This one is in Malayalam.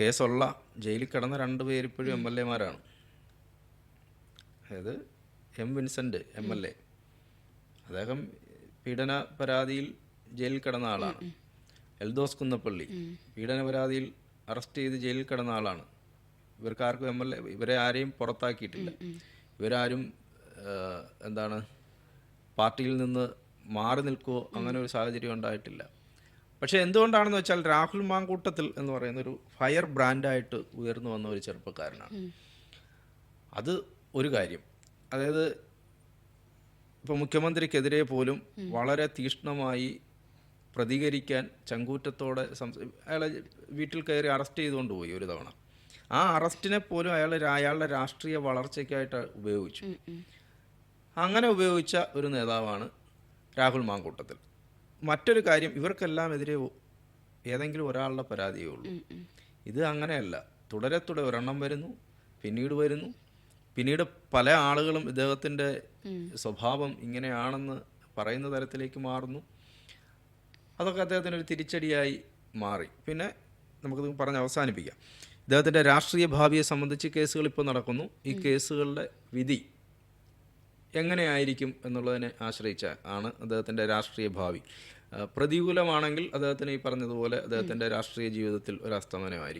കേസുള്ള ജയിലിൽ കിടന്ന രണ്ട് പേര് ഇപ്പോഴും എം എൽ എമാരാണ്. അതായത് M Vincent M L A. അദ്ദേഹം പീഡന പരാതിയിൽ ജയിലിൽ കിടന്ന ആളാണ്. എൽദോസ് കുന്നപ്പള്ളി പീഡന പരാതിയിൽ അറസ്റ്റ് ചെയ്ത് ജയിലിൽ കിടന്ന ആളാണ്. ഇവർക്കാർക്കും എം എൽ എ ഇവരെ ആരെയും പുറത്താക്കിയിട്ടില്ല. ഇവരാരും എന്താണ് പാർട്ടിയിൽ നിന്ന് മാറി നിൽക്കുകയോ അങ്ങനെ ഒരു സാഹചര്യം ഉണ്ടായിട്ടില്ല. പക്ഷേ എന്തുകൊണ്ടാണെന്ന് വെച്ചാൽ രാഹുൽ മാങ്കൂട്ടത്തിൽ എന്ന് പറയുന്ന ഒരു ഫയർ ബ്രാൻഡായിട്ട് ഉയർന്നു വന്ന ഒരു ചെറുപ്പക്കാരനാണ്. അത് ഒരു കാര്യം. അതായത് ഇപ്പോൾ മുഖ്യമന്ത്രിക്കെതിരെ പോലും വളരെ തീഷ്ണമായി പ്രതികരിക്കാൻ ചങ്കൂറ്റത്തോടെ സംസ അയാളെ വീട്ടിൽ കയറി അറസ്റ്റ് ചെയ്തുകൊണ്ട് പോയി ഒരു തവണ. ആ അറസ്റ്റിനെ പോലും അയാൾ അയാളുടെ രാഷ്ട്രീയ വളർച്ചയ്ക്കായിട്ട് ഉപയോഗിച്ചു. അങ്ങനെ ഉപയോഗിച്ച ഒരു നേതാവാണ് രാഹുൽ മാങ്കൂട്ടത്തിൽ. മറ്റൊരു കാര്യം ഇവർക്കെല്ലാം എതിരെ ഏതെങ്കിലും ഒരാളുടെ പരാതിയേ ഉള്ളൂ. ഇത് അങ്ങനെയല്ല. തുടരെ തുടരെ ഒരെണ്ണം വരുന്നു പിന്നീട് വരുന്നു. പിന്നീട് പല ആളുകളും ഇദ്ദേഹത്തിന്റെ സ്വഭാവം ഇങ്ങനെയാണെന്ന് പറയുന്ന തരത്തിലേക്ക് മാറുന്നു. അതൊക്കെ അദ്ദേഹത്തിന് ഒരു തിരിച്ചടിയായി മാറി. പിന്നെ നമുക്കത് പറഞ്ഞ് അവസാനിപ്പിക്കാം. ഇദ്ദേഹത്തിന്റെ രാഷ്ട്രീയ ഭാവിയെ സംബന്ധിച്ച് കേസുകൾ ഇപ്പോൾ നടക്കുന്നു. ഈ കേസുകളുടെ വിധി എങ്ങനെയായിരിക്കും എന്നുള്ളതിനെ ആശ്രയിച്ച ആണ് അദ്ദേഹത്തിന്റെ രാഷ്ട്രീയ ഭാവി. പ്രതികൂലമാണെങ്കിൽ അദ്ദേഹത്തിന് ഈ പറഞ്ഞതുപോലെ അദ്ദേഹത്തിന്റെ രാഷ്ട്രീയ ജീവിതത്തിൽ ഒരു അസ്തമനമായിരിക്കും.